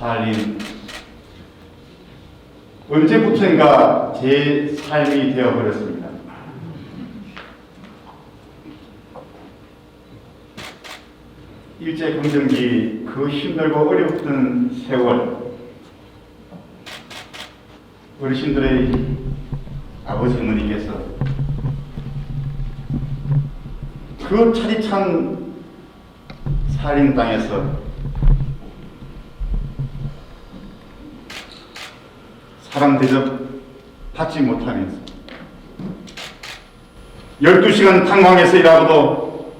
살인 언제부터인가 제 삶이 되어버렸습니다. 일제 강점기 그 힘들고 어렵던 세월 어르신들의 아버지 어머니께서 그 차디찬 살인 땅에서 사람 대접 받지 못하면서 12시간 탄광에서 일하고도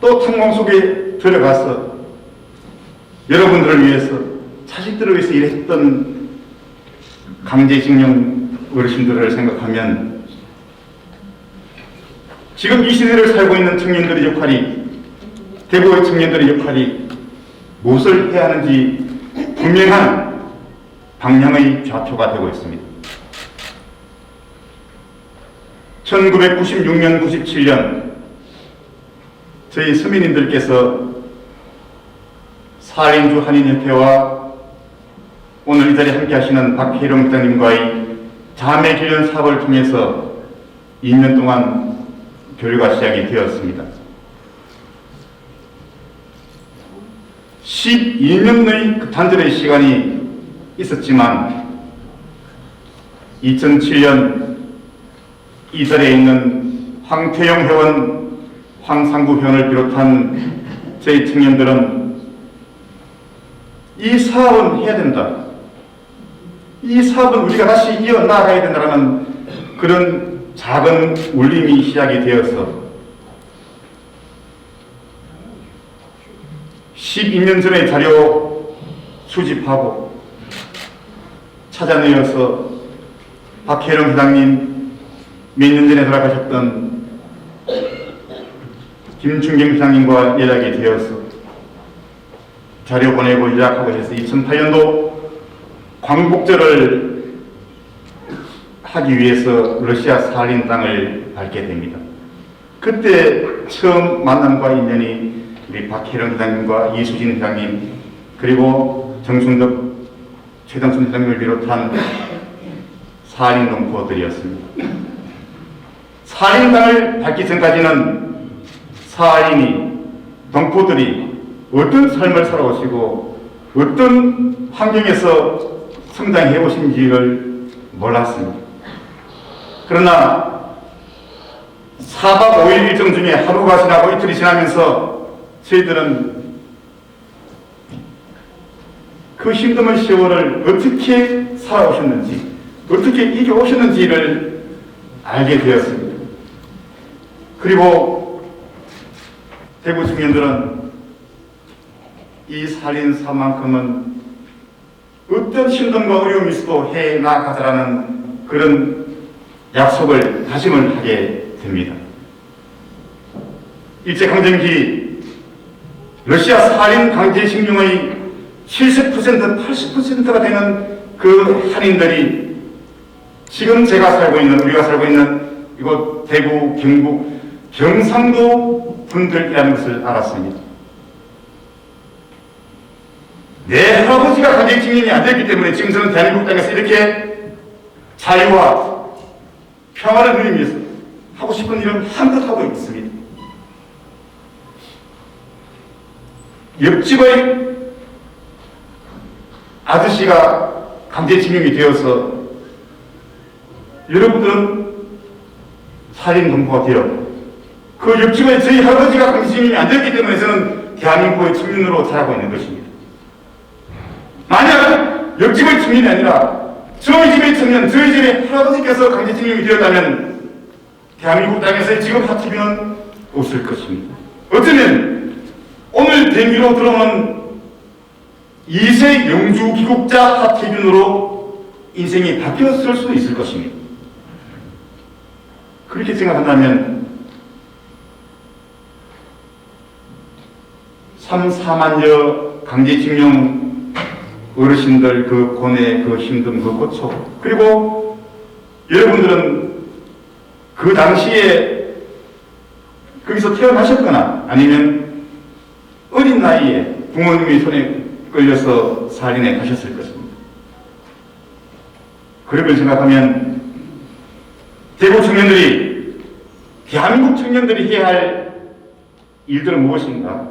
또 탄광 속에 들어가서 여러분들을 위해서 자식들을 위해서 일했던 강제징용 어르신들을 생각하면 지금 이 시대를 살고 있는 청년들의 역할이 대구의 청년들의 역할이 무엇을 해야 하는지 분명한 방향의 좌표가 되고 있습니다. 1996년, 97년 저희 서민님들께서 살인주 한인협회와 오늘 이 자리에 함께 하시는 박혜룡 회장님과의 자매 기련 사업을 통해서 2년 동안 교류가 시작이 되었습니다. 12년의 그 단절의 시간이 있었지만 2007년 이 자리에 있는 황태영 회원, 황상구 회원을 비롯한 저희 청년들은 이 사업은 해야 된다. 이 사업은 우리가 다시 이어나가야 된다는 그런 작은 울림이 시작이 되어서 12년 전의 자료 수집하고 찾아내어서 박혜령 회장님 몇 년 전에 돌아가셨던 김충경 회장님과 연락이 되어서 자료 보내고 예약하고 해서 2008년도 광복절을 하기 위해서 러시아 살린 땅을 밟게 됩니다. 그때 처음 만남과 인연이 우리 박혜령 회장님과 이수진 회장님 그리고 정순덕 최정순 회장님을 비롯한 살인 농포들이었습니다. 살인 땅을 밟기 전까지는 살인이 동포들이 어떤 삶을 살아오시고 어떤 환경에서 성장해 오신지를 몰랐습니다. 그러나 4박 5일 일정 중에 하루가 지나고 이틀이 지나면서 저희들은 그 힘든 세월을 어떻게 살아오셨는지, 어떻게 이겨오셨는지를 알게 되었습니다. 그리고 대구 청년들은 이 살인 사만큼은 어떤 힘듦과 어려움이 있어도 해 나가자라는 그런 약속을 다짐을 하게 됩니다. 일제강점기 러시아 살인 강제징용의 70% 80%가 되는 그 한인들이 지금 제가 살고 있는 우리가 살고 있는 이곳 대구 경북 경상도 분들이라는 것을 알았습니다. 내 할아버지가 강제징용이 안 됐기 때문에 지금 저는 대한민국 땅에서 이렇게 자유와 평화를 누리기 위해서 하고 싶은 일은 한껏 하고 있습니다. 옆집의 아저씨가 강제징용이 되어서 여러분들은 살인 공포가 되어 그 옆집에 저희 할아버지가 강제징용이 안 됐기 때문에 저는 대한민국의 청년으로 자라고 있는 것입니다. 만약 옆집의 청년이 아니라 저희 집의 청년, 저희 집의 할아버지께서 강제징용이 되었다면 대한민국 땅에서 지금 하트비는 없을 것입니다. 어쩌면 오늘 대미로 들어오는 2세 영주 귀국자 하태균으로 인생이 바뀌었을 수도 있을 것입니다. 그렇게 생각한다면 3, 4만여 강제징용 어르신들 그 고뇌, 그 힘듦, 그 고초 그리고 여러분들은 그 당시에 거기서 태어나셨거나 아니면 어린 나이에 부모님의 손에 끌려서 살인에 가셨을 것입니다. 그걸 생각하면 대구 청년들이 대한민국 청년들이 해야 할 일들은 무엇인가?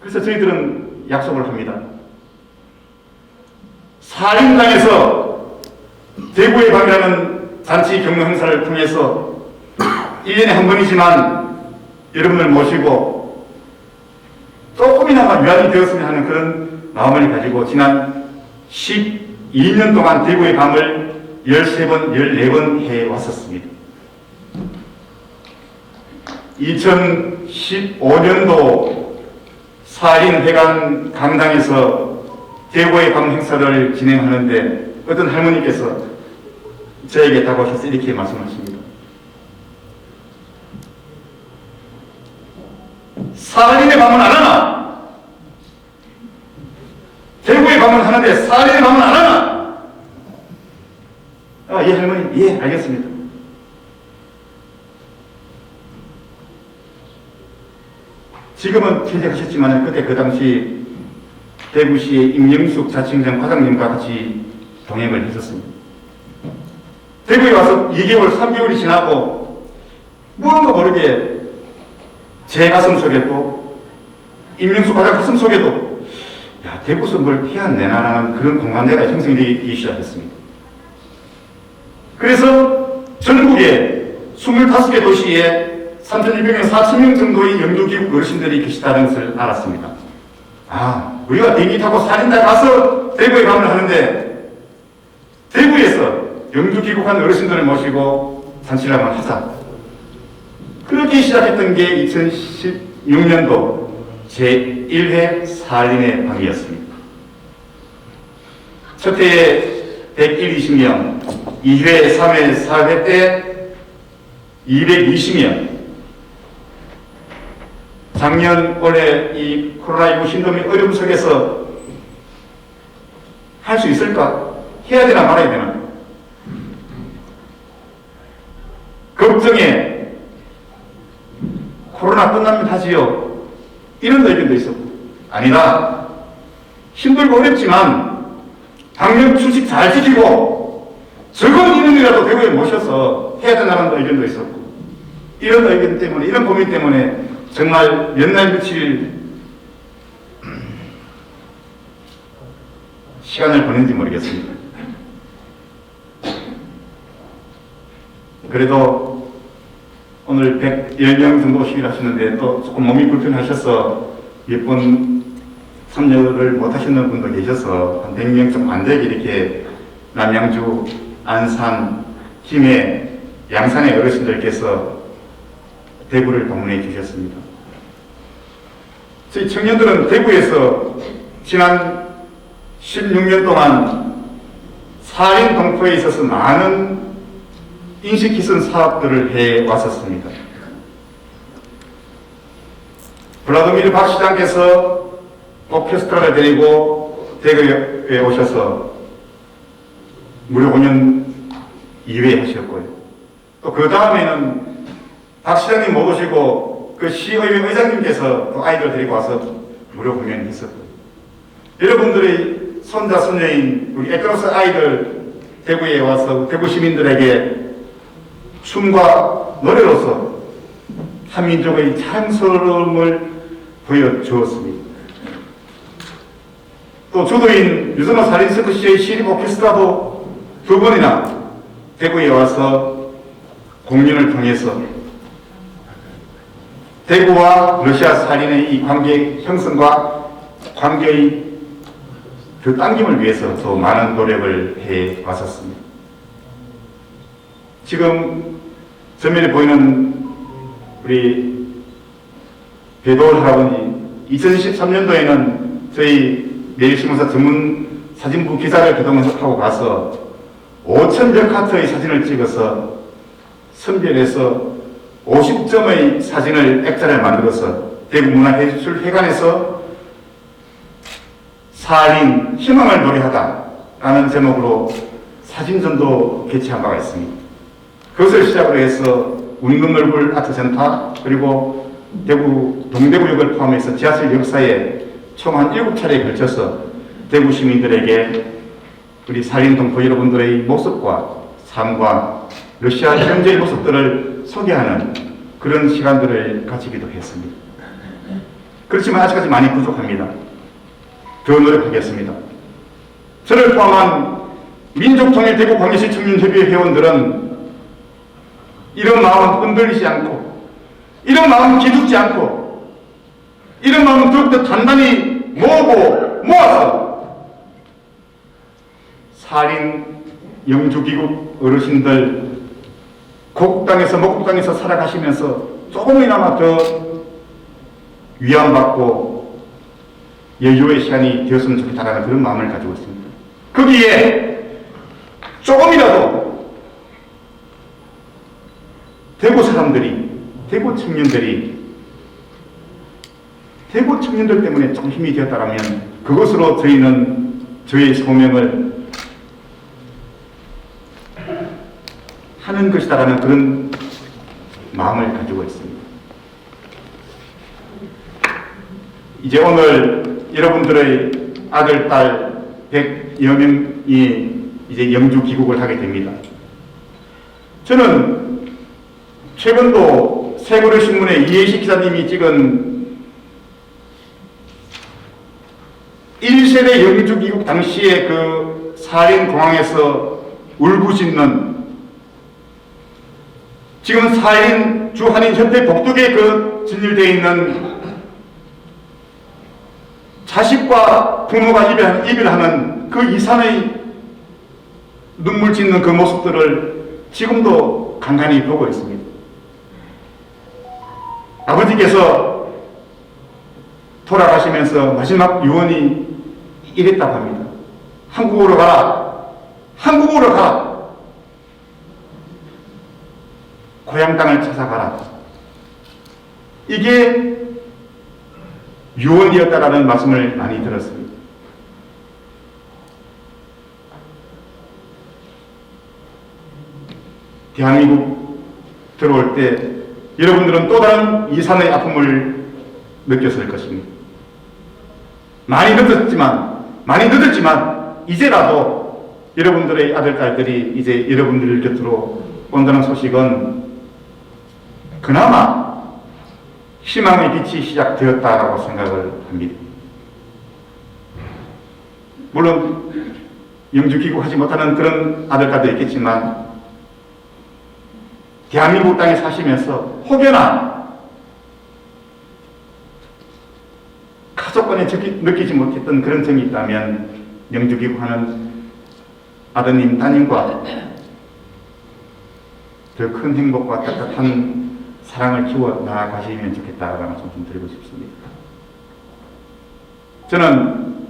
그래서 저희들은 약속을 합니다. 살인당에서 대구의 밤이라는 잔치 경로 행사를 통해서 1년에 한 번이지만 여러분을 모시고 조금이나마 위안이 되었으면 하는 그런 마음을 가지고 지난 12년 동안 대구의 밤을 13번, 14번 해왔었습니다. 2015년도 사인회관 강당에서 대구의 밤 행사를 진행하는데 어떤 할머니께서 저에게 다가오셔서 이렇게 말씀하십니다. 사인의 밤은 안 하나? 대구의 밤은 하는데 사인의 밤은 안 하나? 아, 예, 할머니, 예, 알겠습니다. 지금은 퇴직하셨지만 그때 그 당시 대구시의 임영숙 자치행정 과장님과 같이 동행을 했었습니다. 대구에 와서 2개월, 3개월이 지나고 무언가 모르게 제 가슴 속에도 임명수 과장 가슴 속에도 야 대구서 뭘 해야 되나라는 그런 공감대가 형성되기 시작했습니다. 그래서 전국에 25개 도시에 3,200명, 4,000명 정도의 영주기국 어르신들이 계시다는 것을 알았습니다. 아, 우리가 비행기 타고 사진다 가서 대구에 가면 하는데 대구에서 영주기국한 어르신들을 모시고 한번 하자. 그렇게 시작했던 게 2016년도 제1회 살인의 밤이었습니다. 첫 해에 120명, 2회, 3회, 4회 때 220명, 작년, 올해 이 코로나19 신도미 어려움 속에서 할 수 있을까? 해야 되나 말아야 되나? 걱정에 코로나 끝나면 하지요. 이런 의견도 있었고. 아니다. 힘들고 어렵지만 방역 수칙 잘 지키고 적은 인원이라도 대구에 모셔서 해야 된다는 의견도 있었고. 이런 의견 때문에, 이런 고민 때문에 정말 몇날 며칠 시간을 보낸지 모르겠습니다. 그래도 오늘 110명 정도 오시기로 하셨는데 또 조금 몸이 불편하셔서 몇분 참여를 못 하시는 분도 계셔서 한 100명 좀 안 되게 이렇게 남양주, 안산, 김해, 양산의 어르신들께서 대구를 방문해 주셨습니다. 저희 청년들은 대구에서 지난 16년 동안 살인 동포에 있어서 많은 인식 개선 사업들을 해 왔었습니다. 블라드미르 박 시장께서 오케스트라를 데리고 대구에 오셔서 무려 5년 2회 하셨고요. 또 그 다음에는 박 시장님 못 오시고 그 시의회 의장님께서 또 아이들 데리고 와서 무료 공연을 했었고 여러분들의 손자 손녀인 우리 에크로스 아이들 대구에 와서 대구 시민들에게 춤과 노래로서 한민족의 참스러움을 보여주었습니다. 또 주도인 유성호 살인스크시의 시립 오케스트라도 두 번이나 대구에 와서 공연을 통해서 대구와 러시아 살인의 이 관계 형성과 관계의 그 당김을 위해서 더 많은 노력을 해 왔었습니다. 지금 전면에 보이는 우리 배도월 할아버지 2013년도에는 저희 매일신문사 전문 사진부 기사를 그동안 하고 가서 5천여 카트의 사진을 찍어서 선별해서 50점의 사진을 액자를 만들어서 대구문화예술회관에서 살인 희망을 노래하다라는 제목으로 사진전도 개최한 바가 있습니다. 그것을 시작으로 해서 운동얼굴 아트센터 그리고 대구 동대구역을 포함해서 지하철 역사에 총한 일곱 차례에 걸쳐서 대구 시민들에게 우리 살인 동포 여러분들의 모습과 삶과 러시아 현재의 모습들을 소개하는 그런 시간들을 가지기도 했습니다. 그렇지만 아직까지 많이 부족합니다. 더 노력하겠습니다. 저를 포함한 민족통일대구 광역시 청년협의회 회원들은 이런 마음은 흔들리지 않고 이런 마음은 기죽지 않고 이런 마음은 더욱더 단단히 모으고 모아서 살인 영주기국 어르신들 고국당에서 목국당에서 살아가시면서 조금이나마 더 위안받고 여유의 시간이 되었으면 좋겠다는 그런 마음을 가지고 있습니다. 거기에 조금이라도 대구 사람들이, 대구 청년들이, 대구 청년들 때문에 좀 힘이 되었다면 그것으로 저희는 저희의 소명을 하는 것이다라는 그런 마음을 가지고 있습니다. 이제 오늘 여러분들의 아들, 딸 100여 명이 이제 영주 귀국을 하게 됩니다. 저는 최근도 세고려 신문에 이해식 기자님이 찍은 1세대 영주 귀국 당시의 그 살인 공항에서 울부짖는 지금 살인 주한인 협회 복덕에 그 진열되어 있는 자식과 부모가 이별, 이별하는 그 이산의 눈물 짓는 그 모습들을 지금도 간간히 보고 있습니다. 아버지께서 돌아가시면서 마지막 유언이 이랬다고 합니다. 한국으로 가라. 한국으로 가라. 고향 땅을 찾아가라. 이게 유언이었다라는 말씀을 많이 들었습니다. 대한민국 들어올 때 여러분들은 또 다른 이산의 아픔을 느꼈을 것입니다. 많이 늦었지만, 많이 늦었지만, 이제라도 여러분들의 아들, 딸들이 이제 여러분들 곁으로 온다는 소식은 그나마 희망의 빛이 시작되었다라고 생각을 합니다. 물론 영주 귀국하지 못하는 그런 아들, 딸도 있겠지만 대한민국 땅에 사시면서 혹여나 가족간에 느끼지 못했던 그런 점이 있다면 영주 귀국하는 아드님, 따님과 더 큰 행복과 따뜻한 사랑을 키워 나아가시면 좋겠다라는 말씀 좀 드리고 싶습니다. 저는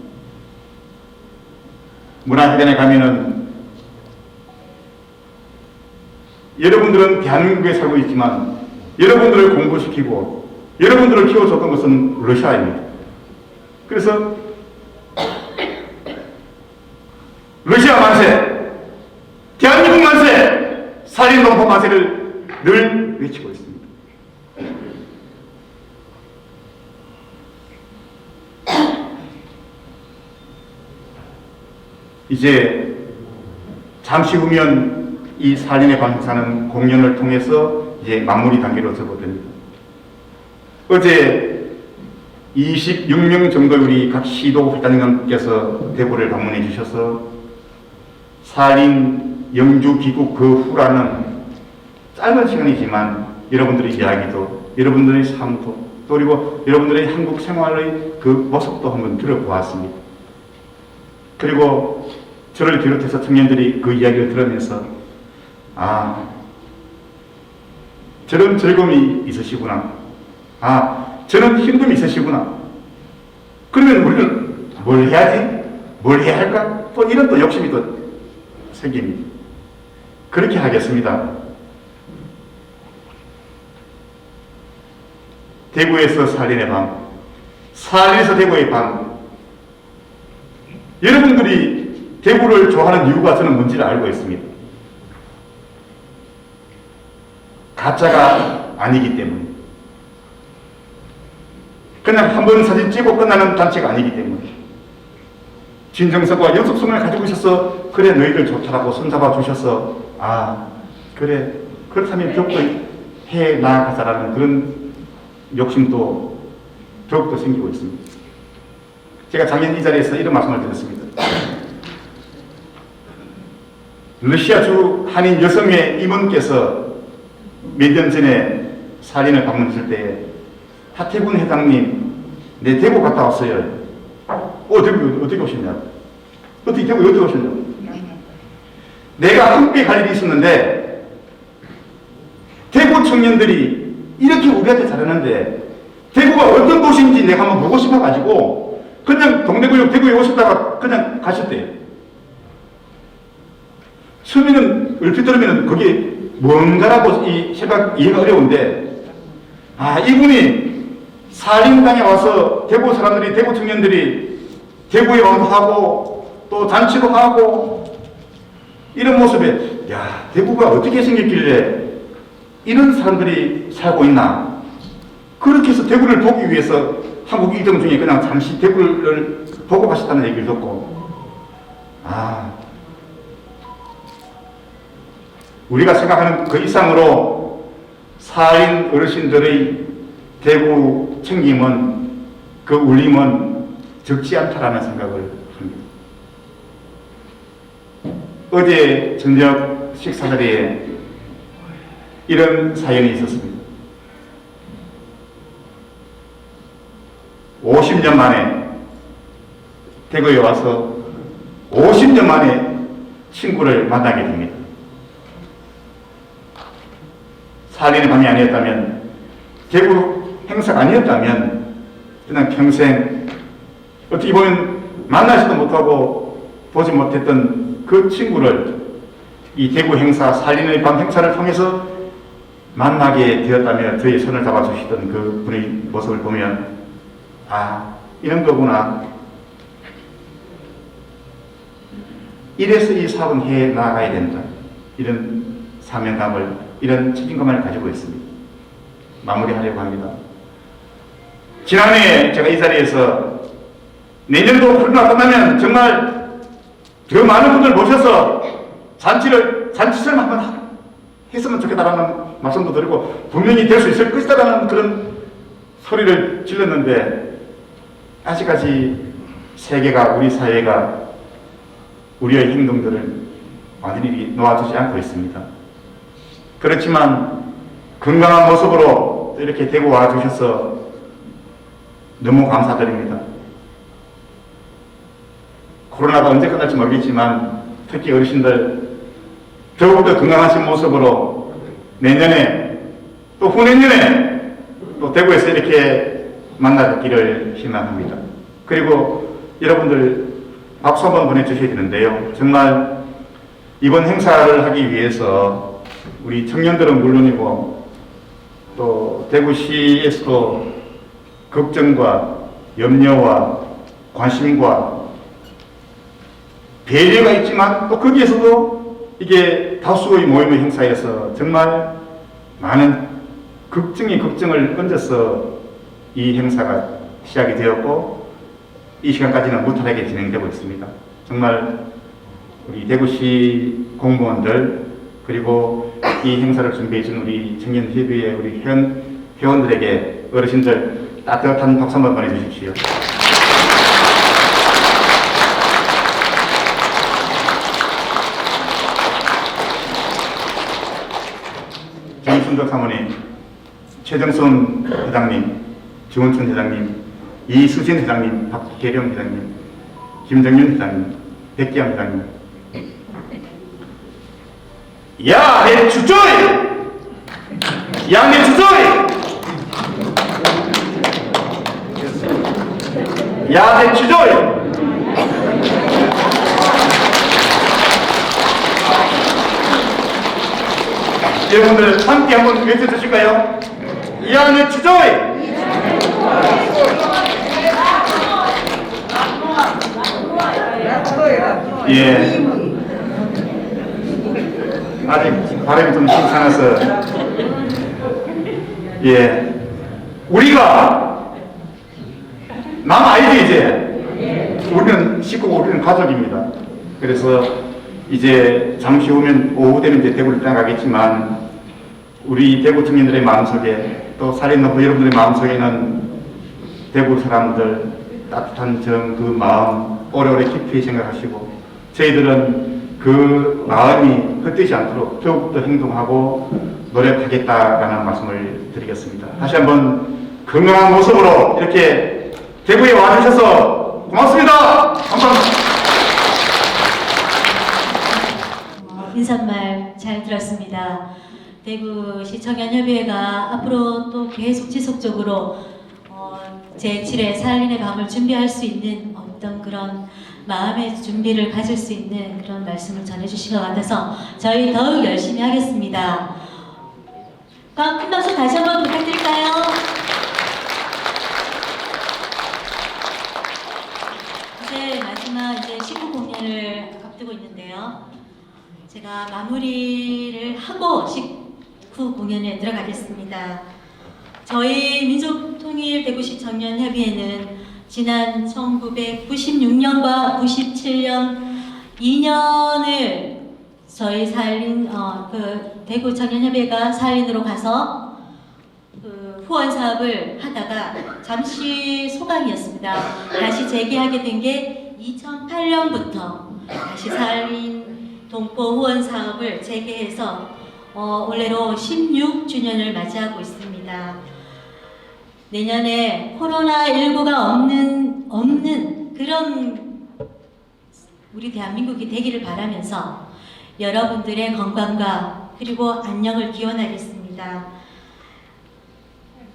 문화회관에 가면은 여러분들은 대한민국에 살고 있지만 여러분들을 공부시키고 여러분들을 키워줬던 것은 러시아입니다. 그래서 러시아 만세, 대한민국 만세, 살인동포 만세를 늘 외치고 있습니다. 이제 잠시 후면 이 살인의 방사는 공연을 통해서 이제 마무리 단계로 접어듭니다. 어제 26명 정도 우리 각 시도 활동가께서 대구를 방문해 주셔서 살인 영주 귀국 그 후라는 짧은 시간이지만 여러분들의 이야기도 여러분들의 삶도 또 그리고 여러분들의 한국 생활의 그 모습도 한번 들어보았습니다. 그리고 저를 비롯해서 청년들이 그 이야기를 들으면서 아 저런 즐거움이 있으시구나 아 저런 힘듦이 있으시구나 그러면 우리는 뭘 해야지? 뭘 해야 할까? 또 이런 또 욕심이 또 생깁니다. 그렇게 하겠습니다. 대구에서 살인의 밤, 살인에서 대구의 밤. 여러분들이 대구를 좋아하는 이유가 저는 뭔지를 알고 있습니다. 가짜가 아니기 때문에. 그냥 한 번 사진 찍고 끝나는 단체가 아니기 때문에 진정성과 연속성을 가지고 있어서 그래 너희들 좋다라고 손잡아 주셔서 아 그래 그렇다면 더욱더 해 나아가자라는 그런 욕심도 더욱더 생기고 있습니다. 제가 작년 이 자리에서 이런 말씀을 드렸습니다. 러시아 주 한인 여성의 임원께서 몇년 전에 살인을 방문했을 때 하태군 회장님 내 대구 갔다 왔어요. 어 대구 어떻게 오셨냐? 어떻게 대구 어떻게 오셨냐? 내가 함께 갈 일이 있었는데 대구 청년들이 이렇게 우리한테 잘하는데 대구가 어떤 도시인지 내가 한번 보고 싶어가지고 그냥 동대구역 대구에 오셨다가 그냥 가셨대요. 처음에는 얼핏 들으면 그게 뭔가라고 이 생각 이해가 어려운데 아 이분이 살림당에 와서 대구 사람들이 대구 청년들이 대구에 와서 하고 또 잔치도 하고 이런 모습에 야 대구가 어떻게 생겼길래 이런 사람들이 살고 있나? 그렇게 해서 대구를 보기 위해서 한국 이동 중에 그냥 잠시 대구를 보고 가셨다는 얘기를 듣고 아 우리가 생각하는 그 이상으로 사인 어르신들의 대구 챙김은 그 울림은 적지 않다라는 생각을 합니다. 어제 저녁 식사 자리에 이런 사연이 있었습니다. 50년 만에 대구에 와서 50년 만에 친구를 만나게 됩니다. 살인의 밤이 아니었다면 대구 행사가 아니었다면 그냥 평생 어떻게 보면 만나지도 못하고 보지 못했던 그 친구를 이 대구 행사 살인의 밤 행사를 통해서 만나게 되었다며 저희 손을 잡아주시던 그 분의 모습을 보면 아 이런 거구나. 이래서 이 사업은 해 나가야 된다. 이런 사명감을 이런 책임감을 가지고 있습니다. 마무리하려고 합니다. 지난해 제가 이 자리에서 내년도 코로나 끝나면 정말 더 많은 분들 모셔서 잔치를 잔치처럼 한번 하- 했으면 좋겠다라는 말씀도 드리고 분명히 될 수 있을 것이다라는 그런 소리를 질렀는데 아직까지 세계가 우리 사회가 우리의 행동들을 완전히 놓아주지 않고 있습니다. 그렇지만 건강한 모습으로 이렇게 대구 와 주셔서 너무 감사드립니다. 코로나가 언제 끝날지 모르겠지만 특히 어르신들 더욱더 건강하신 모습으로 내년에 또 후내년에 또 대구에서 이렇게 만나뵙기를 희망합니다. 그리고 여러분들 박수 한번 보내주셔야 되는데요. 정말 이번 행사를 하기 위해서 우리 청년들은 물론이고 또 대구시에서도 걱정과 염려와 관심과 배려가 있지만 또 거기에서도 이게 다수의 모임의 행사에서 정말 많은 걱정이 걱정을 얹어서 이 행사가 시작이 되었고 이 시간까지는 무탈하게 진행되고 있습니다. 정말 우리 대구시 공무원들 그리고 이 행사를 준비해 준 우리 청년협의회 우리 회원, 회원들에게 어르신들 따뜻한 박수 한번 보내주십시오. 정순덕 사모님, 최정선 회장님, 지원춘 회장님, 이수진 회장님, 박계령 회장님, 김정윤 회장님, 백기양 회장님. 야, 내 주조이! 야, 내 주조이! 야, 내 주조이! 여러분들 함께 한번 외쳐 주실까요? 야, 내 주조이! 예. 아직 발음이 좀 괜찮아서. 예. 우리가 남 아이디 이제 우리는 식구고 우리는 가족입니다. 그래서 이제 잠시 후면 오후 되면 이제 대구를 떠나가겠지만 우리 대구 청년들의 마음속에 또 살인노부 여러분들의 마음속에는 대구 사람들 따뜻한 정 그 마음 오래오래 깊이 생각하시고 저희들은 그 마음이 헛되지 않도록 더욱더 행동하고 노력하겠다라는 말씀을 드리겠습니다. 다시 한번 건강한 모습으로 이렇게 대구에 와주셔서 고맙습니다. 감사합니다. 어, 인사말 잘 들었습니다. 대구시 청년협의회가 앞으로 또 계속 지속적으로 어, 제7회 살린의 밤을 준비할 수 있는 어떤 그런 마음의 준비를 가질 수 있는 그런 말씀을 전해주신 것 같아서 저희 더욱 열심히 하겠습니다. 그럼 큰 박수 다시 한번 부탁드릴까요? 이제 마지막 이제 19 공연을 앞두고 있는데요. 제가 마무리를 하고 19 공연에 들어가겠습니다. 저희 민족통일 대구시 청년협의회는 지난 1996년과 97년 2년을 저희 살린 어, 그 대구 청년협의회가 살린으로 가서 그 후원 사업을 하다가 잠시 소강이었습니다. 다시 재개하게 된 게 2008년부터 다시 살린 동포 후원 사업을 재개해서 어, 올해로 16주년을 맞이하고 있습니다. 내년에 코로나19가 없는, 없는 그런 우리 대한민국이 되기를 바라면서 여러분들의 건강과 그리고 안녕을 기원하겠습니다.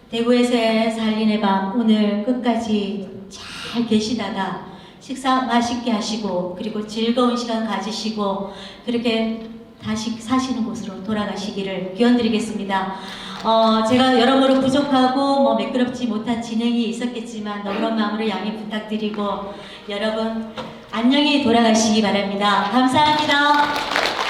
대구에서의 살린의 밤 오늘 끝까지 잘 계시다가 식사 맛있게 하시고 그리고 즐거운 시간 가지시고 그렇게 다시 사시는 곳으로 돌아가시기를 기원드리겠습니다. 어, 제가 여러모로 부족하고 뭐 매끄럽지 못한 진행이 있었겠지만 너그러운 마음으로 양해 부탁드리고 여러분 안녕히 돌아가시기 바랍니다. 감사합니다.